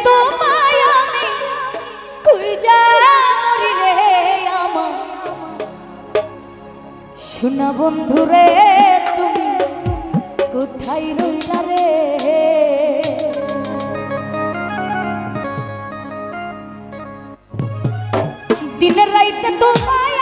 তোমায় বন্ধু রে তুমি কোথায় রইলা রে? দিনের রাইতে তোমায়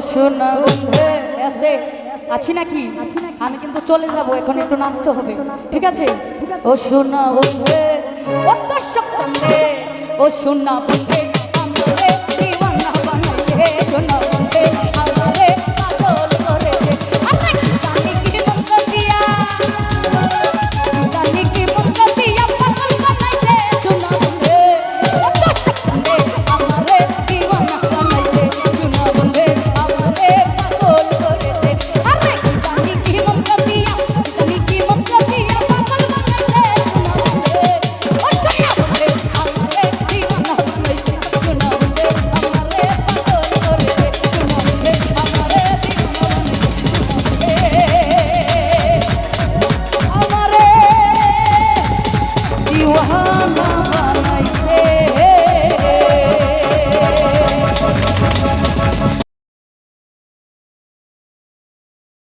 সোনা বন্ধে। আসতে আছি নাকি? আমি কিন্তু চলে যাব, এখন একটু নাচতে হবে। ঠিক আছে? ও সোনা বন্ধে। দর্শক চন্দে। ও সোনা বন্ধে।